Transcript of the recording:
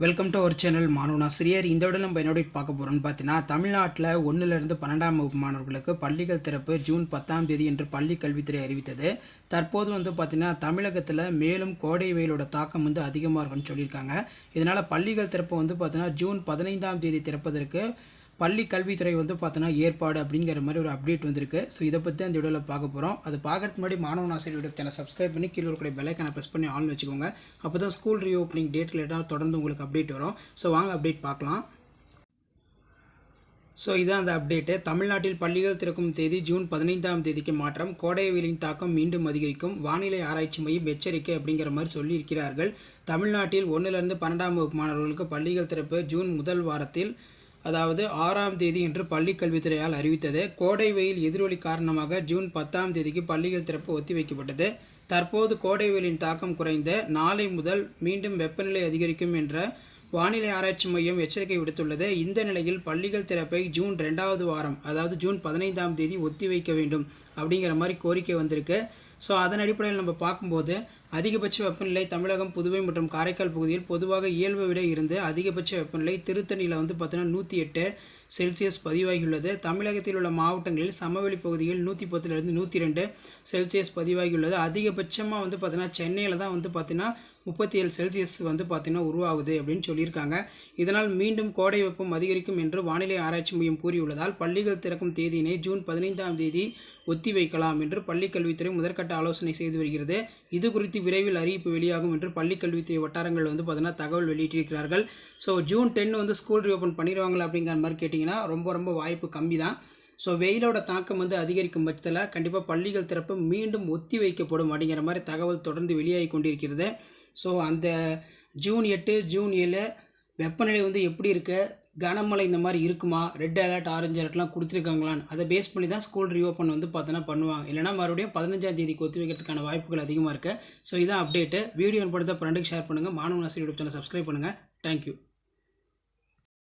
Welcome to our channel மாணவன் ஆசிரியர் இந்த விட நம்ம என்னோட பார்க்க போகிறோம்னு பார்த்தீங்கன்னா தமிழ்நாட்டில் ஒன்றிலிருந்து பன்னெண்டாம் வகுப்பு மாணவர்களுக்கு பள்ளிகள் திறப்பு ஜூன் பத்தாம் தேதி என்று பள்ளி கல்வித்துறை அறிவித்தது. தற்போது வந்து பார்த்திங்கன்னா தமிழகத்தில் மேலும் கோடை வெயிலோட தாக்கம் வந்து அதிகமாக இருக்கும்னு சொல்லியிருக்காங்க. இதனால் பள்ளிகள் திறப்பு வந்து பார்த்திங்கன்னா ஜூன் பதினைந்தாம் தேதி திறப்பதற்கு பள்ளி கல்வித்துறை வந்து பார்த்தோன்னா ஏற்பாடு அப்படிங்கிற மாதிரி ஒரு அப்டேட் வந்திருக்கு. ஸோ இதை பற்றி அந்த வீடியோவில் பார்க்க போகிறோம் அது பார்க்கறதுக்கு முன்னாடி மாணவன் ஆசிரியர் யூடியூப் சேனல் சப்ஸ்கிரைப் பண்ணி கீழே இருக்கிற பெல்லைக்கான ப்ரெஸ் பண்ணி ஆன் வச்சுக்கோங்க. அப்போ தான் ஸ்கூல் ரீஓப்பனிங் டேட் ரிலேட்டாக தொடர்ந்து உங்களுக்கு அப்டேட் வரும். ஸோ வாங்க அப்டேட் பார்க்கலாம். ஸோ இதான் அந்த அப்டேட்டு தமிழ்நாட்டில் பள்ளிகள் திறக்கும் தேதி ஜூன் பதினைந்தாம் தேதிக்கு மாற்றம். கோடை வெயிலின் தாக்கம் மீண்டும் அதிகரிக்கும். வானிலை ஆராய்ச்சி மையம் எச்சரிக்கை அப்படிங்கிற மாதிரி சொல்லியிருக்கிறார்கள். தமிழ்நாட்டில் ஒன்றிலிருந்து பன்னெண்டாம் வகுப்பு மாணவர்களுக்கு பள்ளிகள் திறப்பு ஜூன் முதல் வாரத்தில் அதாவது ஆறாம் தேதி என்று பள்ளிக்கல்வித்துறையால் அறிவித்தது. கோடை வெயில் எதிரொலி காரணமாக ஜூன் பத்தாம் தேதிக்கு பள்ளிகள் திறப்பு ஒத்திவைக்கப்பட்டது. தற்போது கோடை வெயிலின் தாக்கம் குறைந்த நாளை முதல் மீண்டும் வெப்பநிலை அதிகரிக்கும் என்ற வானிலை ஆராய்ச்சி மையம் எச்சரிக்கை விடுத்துள்ளது. இந்த நிலையில் பள்ளிகள் திறப்பை ஜூன் ரெண்டாவது வாரம் அதாவது ஜூன் பதினைந்தாம் தேதி ஒத்திவைக்க வேண்டும் அப்படிங்கிற மாதிரி கோரிக்கை வந்திருக்கு. ஸோ அதன் அடிப்படையில் நம்ம பார்க்கும்போது அதிகபட்ச வெப்பநிலை தமிழகம் புதுவை மற்றும் காரைக்கால் பகுதியில் பொதுவாக இயல்பை விட இருந்து அதிகபட்ச வெப்பநிலை திருத்தணியில் வந்து பார்த்தீங்கன்னா நூற்றி எட்டு செல்சியஸ் பதிவாகியுள்ளது. தமிழகத்தில் உள்ள மாவட்டங்களில் சமவெளி பகுதியில் நூற்றி பத்துலேருந்து நூற்றி ரெண்டு செல்சியஸ் பதிவாகியுள்ளது. அதிகபட்சமாக வந்து பார்த்தீங்கன்னா சென்னையில் தான் வந்து பார்த்திங்கன்னா முப்பத்தி ஏழு செல்சியஸ் வந்து பார்த்திங்கன்னா உருவாகுது அப்படின்னு சொல்லியிருக்காங்க. இதனால் மீண்டும் கோடை வெப்பம் அதிகரிக்கும் என்று வானிலை ஆராய்ச்சி மையம் கூறியுள்ளதால் பள்ளிகள் திறக்கும் தேதியினை ஜூன் பதினைந்தாம் தேதி ஒத்தி வைக்கலாம் என்று பள்ளிக்கல்வித்துறை முதற்கட்ட ஆலோசனை செய்து வருகிறது. இது குறித்து விரைவில் அறிவிப்பு வெளியாகும் என்று பள்ளிக்கல்வித்துறை வட்டாரங்கள் வந்து பார்த்தீங்கன்னா தகவல் வெளியிட்டிருக்கிறார்கள். ஸோ ஜூன் டென் வந்து ஸ்கூல் ரீஓப்பன் பண்ணிடுவாங்களா அப்படிங்கிற மாதிரி கேட்டிங்கன்னா ரொம்ப ரொம்ப வாய்ப்பு கம்மி தான் ஸோ வெயிலோட தாக்கம் வந்து அதிகரிக்கும் பட்சத்தில் கண்டிப்பாக பள்ளிகள் திறப்பு மீண்டும் ஒத்தி வைக்கப்படும் அப்படிங்கிற மாதிரி தகவல் தொடர்ந்து வெளியாகி கொண்டிருக்கிறது. ஸோ அந்த ஜூன் எட்டு ஜூன் ஏழு வெப்பநிலை வந்து எப்படி இருக்குது கனமழை இந்த மாதிரி இருக்குமா? ரெட் அலர்ட் ஆரஞ்சு அலர்ட்லாம் கொடுத்துருக்காங்களான்னு. அதை பேஸ் பண்ணி தான் ஸ்கூல் ரீஓப்பன் வந்து பார்த்தோன்னா பண்ணுவாங்க. இல்லைனா மறுபடியும் பதினஞ்சாம் தேதிக்கு ஒத்தி வைக்கிறதுக்கான வாய்ப்புகள் அதிகமாக இருக்குது ஸோ இதான் அப்டேட்டு வீடியோ படத்தை ஃப்ரெண்டுக்கு ஷேர் பண்ணுங்கள் மாணவ ஆசிரியர் யூடியூப் சேனல் சப்ஸ்கிரைப் பண்ணுங்கள் தேங்க்யூ